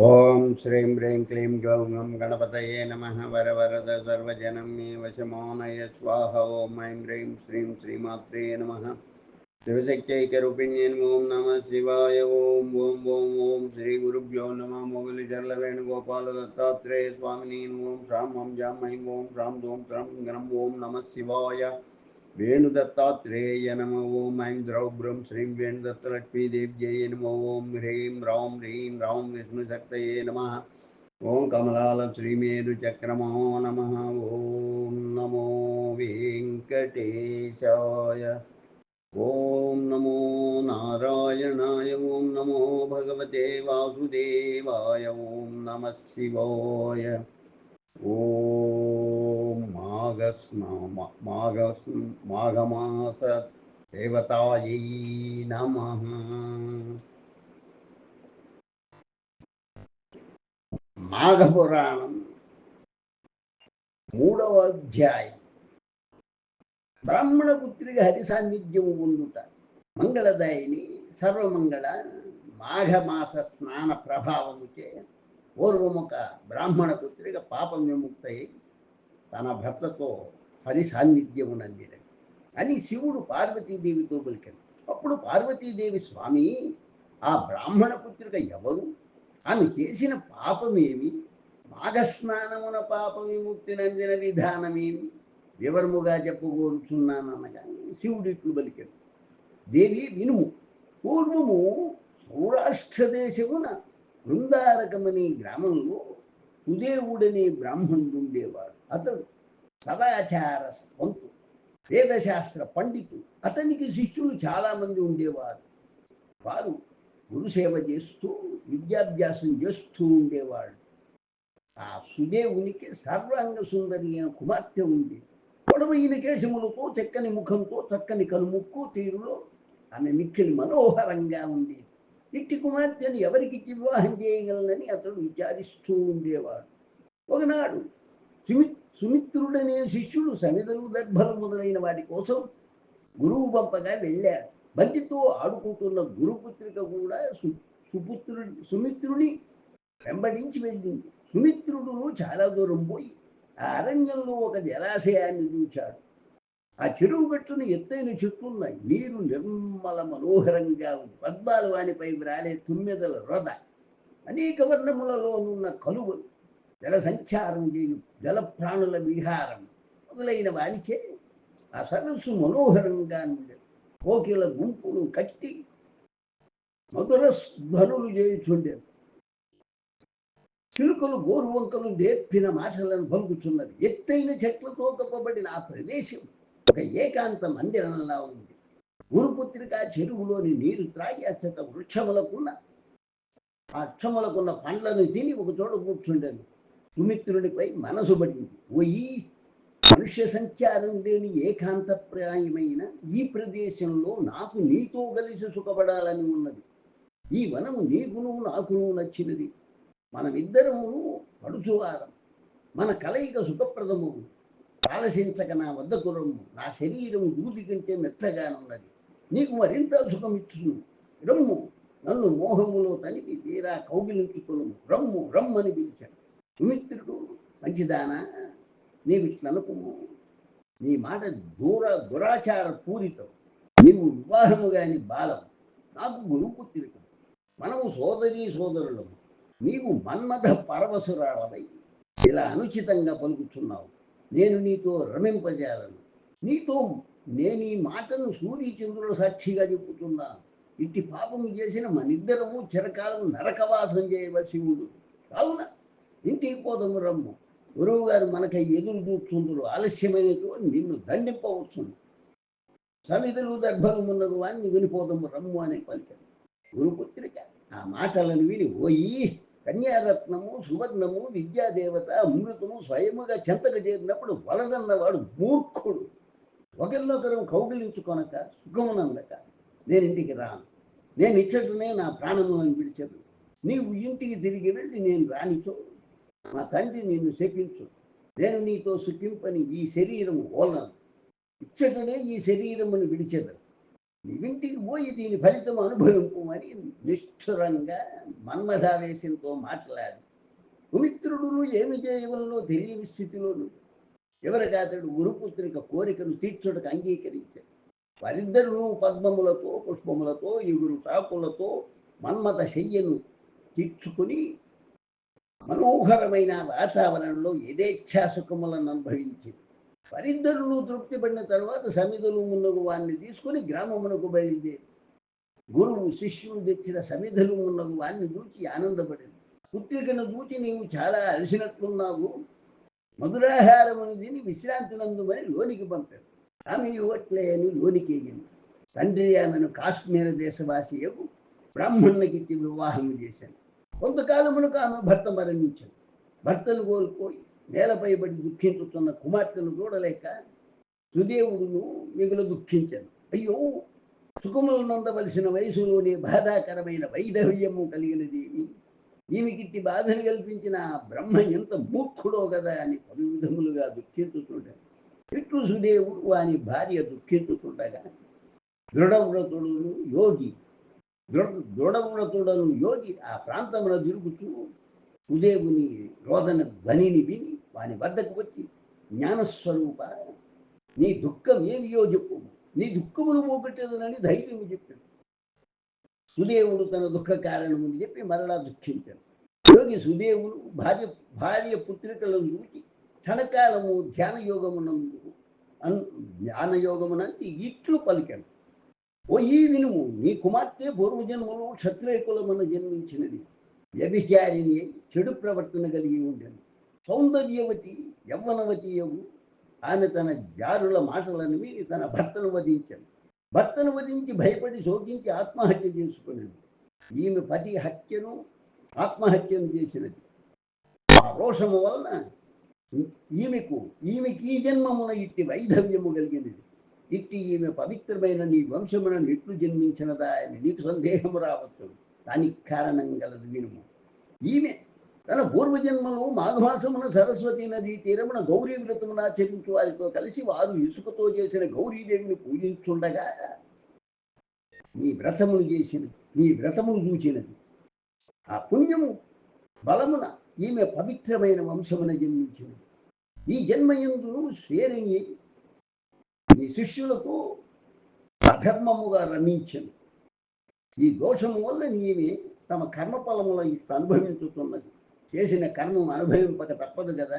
ॐ श्रीं ह्रीं क्लीं गौं गं गणपतये नमः वरवरद सर्वजनं मे वशमोनय स्वाहा ॐ ऐं ह्रीं श्रीं श्रीमात्रे नमः शिवशक्त्यैकरूपिण्ये ॐ नमः शिवाय ॐ ॐ ॐ ॐ श्रीगुरुभ्यो नमः मोगलिचरलवेणुगोपालदत्तात्रेय स्वामिनी ॐ श्रां ॐ जां ऐं ॐ श्रां धोम त्रं गणं ॐ नमः शिवाय वेणुदत्तात्रेय नम ॐ ऐं द्रौभ्रं श्रीं वेणुदत्तलक्ष्मीदेव्यै नमो ॐ ह्रीं रां ह्रीं रां विष्णुशक्तये नमः। ॐ कमलालश्रीमेरुचक्रमा नमः। ॐ नमो वेङ्कटेशाय। ॐ नमो नारायणाय। ॐ नमो भगवते वासुदेवाय। ॐ नमः शिवाय। మాఘస్నామ మాఘమాస దేవతాయై నమ మాఘపురాణం మూడవ అధ్యాయం బ్రాహ్మణపుత్రిగా హరి సాన్నిధ్యం ఉండుట మంగళదాయిని సర్వమంగళ మాఘమాస స్నాన ప్రభావముచే పూర్వముఖ బ్రాహ్మణ పుత్రిక పాప విముక్తై తన భర్తతో హరి సాన్నిధ్యమునందిన అని శివుడు పార్వతీదేవితో పలికాడు అప్పుడు పార్వతీదేవి స్వామి ఆ బ్రాహ్మణ పుత్రిక ఎవరు? ఆమె చేసిన పాపమేమి? మాఘస్నానమున పాప విముక్తి నందిన విధానమేమి? వివరముగా చెప్పగోరుచున్నాననగా శివుడు ఇట్లు పలికాడు దేవి వినుము. పూర్వము సౌరాష్ట్ర దేశమున బృందారకమనే గ్రామంలో సుదేవుడనే బ్రాహ్మణుడు ఉండేవాడు. అతడు సదాచార వంతు వేదశాస్త్ర పండితుడు అతనికి శిష్యులు చాలామంది ఉండేవారు. వారు గురుసేవ చేస్తూ విద్యాభ్యాసం చేస్తూ ఉండేవాడు ఆ సుదేవునికి సర్వాంగ సుందరి అయిన కుమార్తె ఉంది. పొడవైన కేశములతో చక్కని ముఖంతో చక్కని కనుముక్కు తీరులో ఆమె మిక్కిలి మనోహరంగా ఉంది ఇట్టి కుమార్తెను ఎవరికి వివాహం చేయగలనని అతడు విచారిస్తూ ఉండేవాడు. ఒకనాడు సుమి సుమిత్రుడనే శిష్యుడు సమిదలు దర్భలు మొదలైన వాటి కోసం గురువు పంపగా వెళ్ళారు బంతితో ఆడుకుంటున్న గురుపుత్రిక కూడా సు సుపుత్రుడి సుమిత్రుని వెంబడించి వెళ్ళింది. సుమిత్రుడును చాలా దూరం పోయి ఆ అరణ్యంలో ఒక జలాశయాన్ని చూచాడు. ఆ చెరువు గట్టున ఎత్తైన చెట్లున్నాయి నీరు నిర్మల మనోహరంగా ఉంది. పద్మాలు వానిపై రాలే తుమ్మెదల రొద అనేక వర్ణములలోనున్న కలువలు జల సంచారం చేయు జల ప్రాణుల విహారం మొదలైన వానిచే ఆ సరస్సు మనోహరంగా ఉండేది కోకిల గుంపులు కట్టి మధుర ధ్వనులు చేయుచుండేది చిలుకలు గోరువంకలు నేర్పిన మాటలను పంపుతున్నది ఎత్తైన చెట్లతో కప్పబడిన ఆ ప్రదేశం ఒక ఏకాంత మందిరంలా ఉంది. గురుపుత్రిక చెరువులోని నీరు త్రాగి అచ్చట వృక్షములకున్న ఆ వృక్షములకున్న పండ్లను తిని ఒక చోట కూర్చుండెను. సుమిత్రుడిపై మనసు పడింది పోయి మనుష్య సంచారం లేని ఏకాంతప్రాయమైన ఈ ప్రదేశంలో నాకు నీతో కలిసి సుఖపడాలని ఉన్నది. ఈ వనము నీకును నాకును నచ్చినది. మనమిద్దరమును పడుచువారం. మన కలయిక సుఖప్రదము ఆలసించక నా వద్దకు రమ్ము నా శరీరం దూది కంటే మెత్తగానున్నది. నీకు మరింత సుఖమిచ్చును. రమ్ము. నన్ను మోహములో తనిపి తీరా కౌగిలించుకును. రమ్ము రమ్మని పిలిచాడు. సుమిత్రుడు మంచిదానా? నీవు ఇట్లనుకుము నీ మాట దూర దురాచార పూరితం. నీవు వివాహము గాని బాలం నాకు గురుపుత్రిక మనము సోదరి సోదరులము. నీవు మన్మథ పరవశురాలవై ఇలా అనుచితంగా పలుకుతున్నావు. నేను నీతో రమింపజేయాలను. నీతో నేను ఈ మాటను సూర్యచంద్రుల సాక్షిగా చెప్పుతున్నాను ఇట్టి పాపము చేసిన మనిద్దరము చిరకాలం నరకవాసం చేయవలసి ఉండు కావున ఇంటికి పోదాము రమ్ము. గురువు గారు మనకై ఎదురు చూస్తుండ్రు. ఆలస్యమైనటువంటి నిన్ను దండింపవచ్చును. సమిధులు దర్భలు మున్నగు వాడిని వినిపోదము రమ్ము అని పలికాడు గురుపుత్రిక ఆ మాటలను విని పోయి కన్యారత్నము సువర్ణము విద్యాదేవత అమృతము స్వయముగా చెంతకు చేరినప్పుడు వలదన్నవాడు మూర్ఖుడు. ఒకరినొకరు కౌగిలించుకొనక సుఖమునందక నేను ఇంటికి రాను. నేను ఇచ్చటనే నా ప్రాణము అని పిలిచాడు నీవు ఇంటికి తిరిగి వెళ్ళి నేను రానిచో మా తండ్రి నిన్ను శపించు. నేను నీతో సుఖింపని ఈ శరీరము ఓలను ఇచ్చటనే ఈ శరీరమును విడిచెదరు. నీవింటికి పోయి దీని ఫలితం అనుభవింపు అని నిష్ఠురంగా మన్మధావేశంతో మాట్లాడి. సుమిత్రుడును ఏమి చేయవలనో తెలియని స్థితిలోను ఎవరికాతడు గురుపుత్రిక కోరికను తీర్చుటకు అంగీకరించాడు. వారిద్దరూ పద్మములతో పుష్పములతో ఎగురు టాకులతో మన్మథ శయ్యను తీర్చుకుని మనోహరమైన వాతావరణంలో యథేచ్ఛా సుఖములను అనుభవించి వారిద్దరూ తృప్తి పడిన తర్వాత సమిధులు మున్నగు వారిని తీసుకుని గ్రామమునకు బయలుదేరి గురువు శిష్యుడు తెచ్చిన సమిధులు మున్నగు వారిని చూచి ఆనందపడింది పుత్రికను చూచి నీవు చాలా అలసినట్లున్నావు. మధురాహారమును తిని విశ్రాంతి నందుమని లోనికి పంపాడు ఆమె ఇవ్వట్లే అని లోనికి ఎగింది తండ్రి ఆమెను కాశ్మీర దేశవాసియకు బ్రాహ్మణునికిచ్చి వివాహం చేశాను. కొంతకాలమునకు ఆమె భర్త మరణించాడు. భర్తను కోల్పోయి నేలపై పడి దుఃఖించుతున్న కుమార్తెను చూడలేక సుదేవుడును మిగులు దుఃఖించాను అయ్యో! సుఖములు నందవలసిన వయసులోనే బాధాకరమైన వైధవ్యము కలిగినదేమి? ఈమెకిట్టి బాధను కల్పించిన ఆ బ్రహ్మ ఎంత మూర్ఖుడో కదా అని పలు విధములుగా దుఃఖించుతుంటాడు ఇట్లు సుదేవుడు వాని భార్య దుఃఖించుతుండగా దృఢవ్రతుడు యోగి దృఢ దృఢవ్రతుడను యోగి ఆ ప్రాంతమున తిరుగుతూ సుదేవుని రోదన ధ్వనిని విని వాని వద్దకు వచ్చి జ్ఞానస్వరూప నీ దుఃఖం ఏమియో చెప్పు. నీ దుఃఖమును పోగొట్టేదనని ధైర్యం చెప్పాడు. సుదేవుడు తన దుఃఖ కారణముని చెప్పి మరలా దుఃఖించాడు. యోగి సుదేవుడు భార్య భార్య పుత్రికలను చూచి క్షణకాలము ధ్యాన యోగమునందు అన్ ధ్యాన యోగమునంది ఇట్లు పలికాడు. ఓ ఈ వినుము నీ కుమార్తె పూర్వజన్మలో క్షత్రియ కులమున జన్మించినది. వ్యభిచారిణి చెడు ప్రవర్తన కలిగి ఉండను. సౌందర్యవతి యవ్వనవతి యవు. ఆమె తన జారుల మాటలను విని తన భర్తను వధించాడు భర్తను వధించి భయపడి శోకించి ఆత్మహత్య చేసుకున్నది ఈమె పతి హత్యను ఆత్మహత్యను చేసినది. ఆ రోషము వలన ఈమెకు ఈమెకి ఈ జన్మమున ఇట్టి వైధవ్యము కలిగినది. ఇట్టి ఈమె పవిత్రమైన నీ వంశమున నెట్లు జన్మించినదా అని నీకు సందేహము రావచ్చు దానికి కారణం గలదు వినుము. ఈమె తన పూర్వజన్మలో మాఘమాసమున సరస్వతి నది తీరమున గౌరీ వ్రతమున ఆచరించు వారితో కలిసి వారు ఇసుకతో చేసిన గౌరీదేవిని పూజించుండగా నీ వ్రతమును చేసినది నీ వ్రతమును చూచినది. ఆ పుణ్యము బలమున ఈమె పవిత్రమైన వంశమున జన్మించినది. ఈ జన్మయందును శ్రేణి నీ శిష్యులకు అధర్మముగా రమించను. ఈ దోషము వల్ల నీవి తమ కర్మఫలముల ఇట్లా అనుభవించుతున్నది. చేసిన కర్మం అనుభవింపక తప్పదు కదా.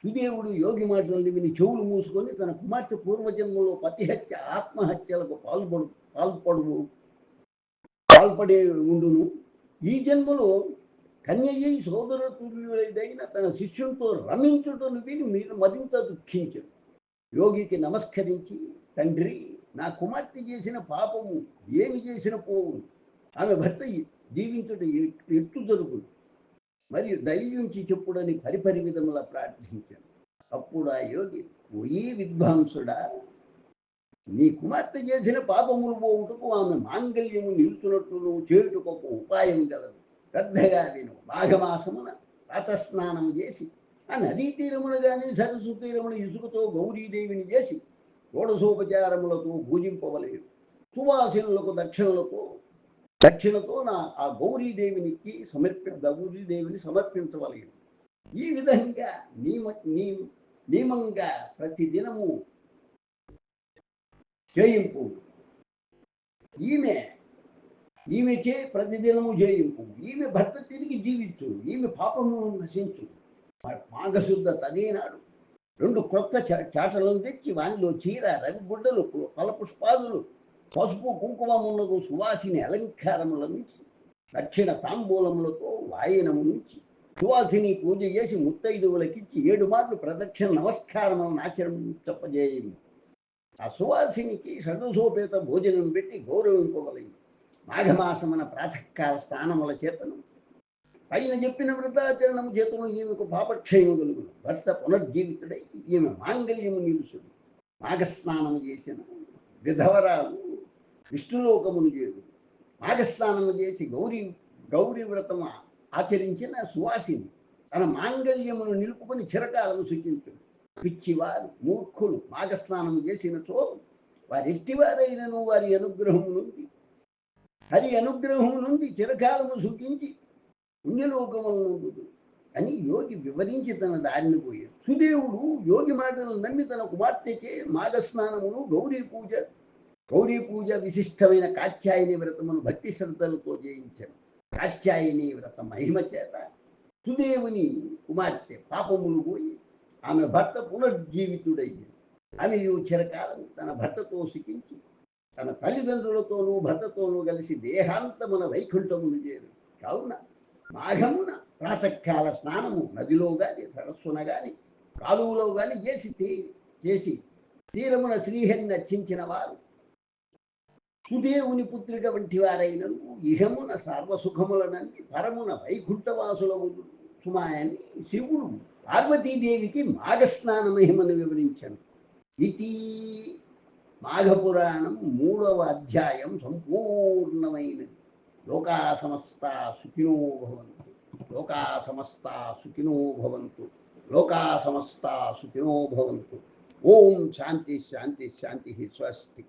సుదేవుడు యోగి మాటలను విని చెవులు మూసుకొని తన కుమార్తె పూర్వజన్మలో పతిహత్య ఆత్మహత్యలకు పాల్పడు పాల్పడు పాల్పడే ఉండును. ఈ జన్మలో కన్యయ్యి సోదరతుల్యుడైన తన శిష్యునితో రమించుటను విని మీరు మరింత దుఃఖించరు యోగికి నమస్కరించి తండ్రి నా కుమార్తె చేసిన పాపము ఏమి చేసిన పోవును ఆమె భర్త జీవించుట ఎట్టు జరుగును మరియు దైవించి చెప్పుడని పరిపరి విధముల ప్రార్థించాను. అప్పుడు ఆ యోగి పోయి విద్వాంసుడా నీ కుమార్తె చేసిన పాపములు పోవుటకు ఆమె మాంగళ్యము నిలుచున్నట్లు నువ్వు చేయుటకు ఒక ఉపాయం గలదు. శ్రద్ధగా నేను మాఘమాసమున రథస్నానం చేసి ఆ నదీ తీరమున గాని సరస్సు తీరమున ఇసుకతో గౌరీదేవిని చేసి షోడశోపచారములతో పూజింపవలేదు. సువాసనలకు దక్షిణలతో దక్షిణతో నా ఆ గౌరీదేవినికి సమర్పి గౌరీదేవిని సమర్పించవలేదు. ఈ విధంగా నియమ నీ నియమంగా ప్రతి దినము చేయింపు. ఈమె ఈమె చే ప్రతిదినము చేయింపు. ఈమె భర్త తిరిగి జీవించు. ఈమె పాపము నశించు. మాఘశుద్ధ తదేనాడు రెండు క్రొత్త చాటలను తెచ్చి వానిలో చీర రవి గుడ్డలు ఫలపుష్పాదులు పసుపు కుంకుమమునకు సువాసిని అలంకారముల నుంచి దక్షిణ తాంబూలములతో వాయనము నుంచి సువాసిని పూజ చేసి ముత్తైదువులకిచ్చి ఏడు మార్లు ప్రదక్షిణ నమస్కారములను ఆచరించప్పజేయండి ఆ సువాసినికి షడ్సోపేత భోజనం పెట్టి గౌరవింపవలెను. మాఘమాసమున ప్రాతకాల స్నానముల చేతను పైన చెప్పిన వ్రతాచరణము చేతను ఈమెకు పాపక్షయము కలుగును భర్త పునర్జీవితుడై ఈమె మాంగళ్యము నిలుసుడు మాఘస్నానము చేసిన విధవరాలు విష్ణులోకమును చేరు. మాఘస్నానము చేసి గౌరీ గౌరీ వ్రతము ఆచరించిన సువాసిని తన మాంగళ్యమును నిలుపుకొని చిరకాలను సూచించుడు పిచ్చివారు మూర్ఖులు మాఘస్నానము చేసినతో వారి ఎట్టివారైనను వారి అనుగ్రహము నుండి హరి అనుగ్రహం నుండి చిరకాలము సూచించి పుణ్యలోకములు అని యోగి వివరించి తన దారిని పోయాడు సుదేవుడు యోగి మాటలు నమ్మి తన కుమార్తెకే మాఘస్నానమును గౌరీ పూజ గౌరీ పూజ విశిష్టమైన కాత్యాయని వ్రతమును భక్తి శ్రద్ధలతో చేయించాడు కాత్యాయని వ్రత మహిమ చేత సుదేవుని కుమార్తె పాపములు పోయి ఆమె భర్త పునర్జీవితుడయ్యాడు. ఆమెయు చిరకాలం తన భర్తతో సుఖించి తన తల్లిదండ్రులతోనూ భర్తతోనూ కలిసి దేహాంతమున వైకుంఠమును చేరు కావున మాఘమున ప్రాతకాల స్నానము నదిలో గాని సరస్సున గాని కాలువలో గాని చేసి తీ- చేసి శ్రీరమున శ్రీహరిని అర్చించిన వారు. సుదేవుని పుత్రిక వంటి వారైనను ఇహమున సర్వసుఖములనని పరమున వైకుంఠవాసుల సుమాయని శివుడు పార్వతీదేవికి మాఘస్నాన మహిమను వివరించను. ఇది మాఘపురాణం మూడవ అధ్యాయం సంపూర్ణమైనది లోకా సమస్త సుఖినో భవంతు. లోకా సమస్త సుఖినో భవంతు. లోకా సమస్త సుఖినో భవంతు. ఓం శాంతి శాంతి శాంతి స్వస్తి.